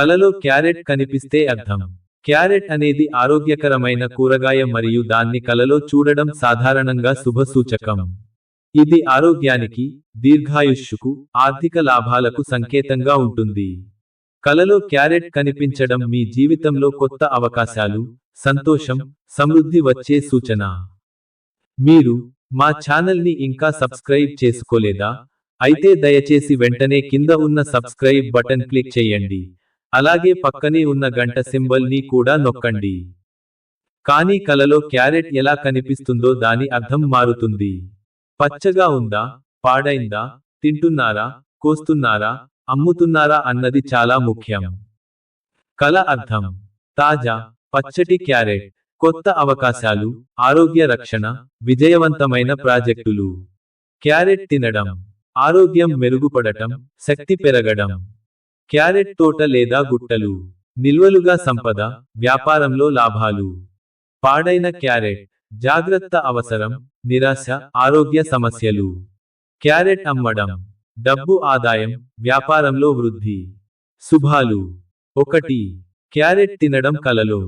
కలలో క్యారెట్ కనిపిస్తే అర్థం. క్యారెట్ అనేది ఆరోగ్యకరమైన కూరగాయ మరియు దాన్ని కలలో చూడడం సాధారణంగా శుభసూచకం. ఇది ఆరోగ్యానికి దీర్ఘాయుష్యుకు ఆర్థిక లాభాలకు సంకేతంగా ఉంటుంది. కలలో క్యారెట్ కనిపించడం మీ జీవితంలో కొత్త అవకాశాలు సంతోషం సమృద్ధి వచ్చే సూచన. మీరు మా ఛానల్ని ఇంకా సబ్స్క్రైబ్ చేసుకోలేదా? అయితే దయచేసి వెంటనే కింద ఉన్న సబ్స్క్రైబ్ బటన్ క్లిక్ చేయండి. అలాగే పక్కనే ఉన్న గంట సింబల్ని కూడా నొక్కండి. కానీ కలలో క్యారెట్ ఎలా కనిపిస్తుందో దాని అర్థం మారుతుంది. పచ్చగా ఉందా? పాడైందా? తింటున్నారా? కోస్తున్నారా? అమ్ముతున్నారా అన్నది చాలా ముఖ్యం. కల అర్థం. తాజా పచ్చటి క్యారెట్ కొత్త అవకాశాలు ఆరోగ్య రక్షణ విజయవంతమైన ప్రాజెక్టులు. క్యారెట్ తినడం. ఆరోగ్యం మెరుగుపడటం శక్తి పెరగడం. క్యారెట్ తోట లేదా గుట్టలు నిల్వలుగా సంపద వ్యాపారంలో లాభాలు. పాడైన క్యారెట్ జాగ్రత్త అవసరం నిరాశ ఆరోగ్య సమస్యలు. క్యారెట్ అమ్మడం డబ్బు ఆదాయం వ్యాపారంలో వృద్ధి. శుభాలు. ఒకటి క్యారెట్ తినడం కలలో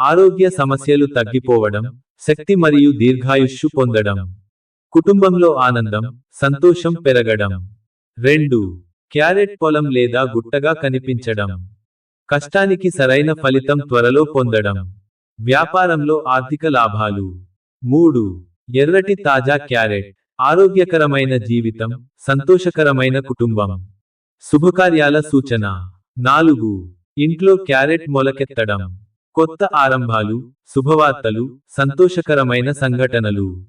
ఆరోగ్య సమస్యలు తగ్గిపోవడం శక్తి మరియు దీర్ఘాయుష్షు పొందడం. కుటుంబంలో ఆనందం సంతోషం పెరగడం. రెండు క్యారెట్ పొలం లేదా గుట్టగా కనిపించడం. కష్టానికి సరైన ఫలితం త్వరలో పొందడం. వ్యాపారంలో ఆర్థిక లాభాలు. మూడు. ఎర్రటి తాజా క్యారెట్. ఆరోగ్యకరమైన జీవితం సంతోషకరమైన కుటుంబం. శుభకార్యాల సూచన. నాలుగు. ఇంట్లో క్యారెట్ మొలకెత్తడం. కొత్త ఆరంభాలు శుభవార్తలు సంతోషకరమైన సంఘటనలు.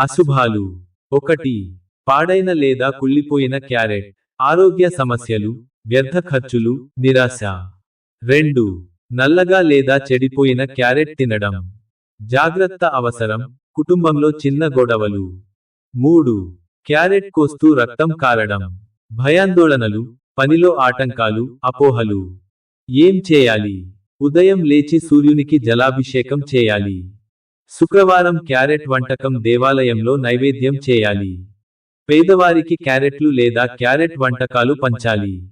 అశుభాలు. ఒకటి. పాడైన లేదా కుళ్ళిపోయిన క్యారెట్. ఆరోగ్య సమస్యలు వ్యర్థ ఖర్చులు నిరాశ. రెండు నల్లగా లేదా చెడిపోయిన క్యారెట్ తినడం. జాగ్రత్త అవసరం కుటుంబంలో చిన్న గొడవలు. మూడు క్యారెట్ కోస్తూ రక్తం కారడం. భయాందోళనలు పనిలో ఆటంకాలు అపోహలు. ఏం చేయాలి? ఉదయం లేచి సూర్యునికి జలాభిషేకం చేయాలి. శుక్రవారం క్యారెట్ వంటకం దేవాలయంలో నైవేద్యం చేయాలి. పేదవారికి క్యారెట్లు లేదా క్యారెట్ వంటకాలు పంచాలి.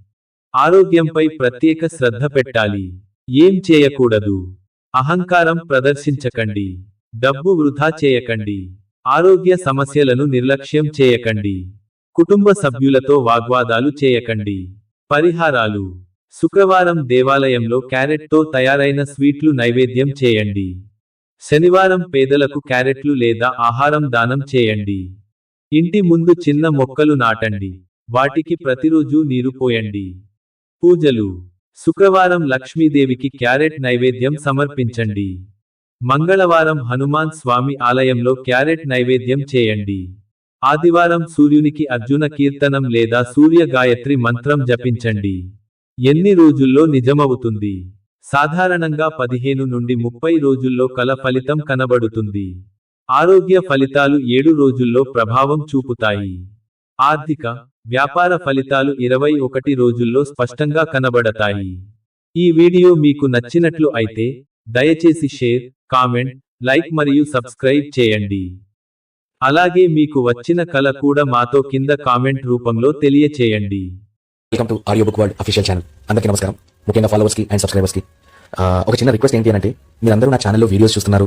ఆరోగ్యంపై ప్రత్యేక శ్రద్ధ పెట్టాలి. ఏం చేయకూడదు? అహంకారం ప్రదర్శించకండి. డబ్బు వృధా చేయకండి. ఆరోగ్య సమస్యలను నిర్లక్ష్యం చేయకండి. కుటుంబ సభ్యులతో వాగ్వాదాలు చేయకండి. పరిహారాలు. శుక్రవారం దేవాలయంలో క్యారెట్తో తయారైన స్వీట్లు నైవేద్యం చేయండి. శనివారం పేదలకు క్యారెట్లు లేదా ఆహారం దానం చేయండి. ఇంటి ముందు చిన్న మొక్కలు నాటండి. వాటికి ప్రతిరోజు నీరు పోయండి. పూజలు. శుక్రవారం లక్ష్మీదేవికి క్యారెట్ నైవేద్యం సమర్పించండి. మంగళవారం హనుమాన్ స్వామి ఆలయంలో క్యారెట్ నైవేద్యం చేయండి. ఆదివారం సూర్యునికి అర్జున కీర్తనం లేదా సూర్య గాయత్రి మంత్రం జపించండి. ఎన్ని రోజుల్లో నిజమవుతుంది? సాధారణంగా పదిహేను నుండి ముప్పై రోజుల్లో కల ఫలితం కనబడుతుంది. ఆరోగ్య ఫలితాలు ఏడు రోజుల్లో ప్రభావం చూపుతాయి. ఆర్థిక వ్యాపార ఫలితాలు ఇరవై ఒకటి రోజుల్లో స్పష్టంగా కనబడతాయి. ఈ వీడియో మీకు నచ్చినట్లు అయితే దయచేసి షేర్ కామెంట్ లైక్ మరియు సబ్స్క్రైబ్ చేయండి. అలాగే మీకు వచ్చిన కళ కూడా మాతో కింద కామెంట్ రూపంలో తెలియచేయండి. Welcome to audio book world official channel అందరికీ నమస్కారం. ముఖ్యంగా ఫాలోవర్స్కి అండ్ సబ్స్క్రైబర్స్కి. ఒక చిన్న రిక్వెస్ట్ ఏంటి అంటే మీరందరూ నా ఛానల్లో వీడియోస్ చూస్తున్నారు.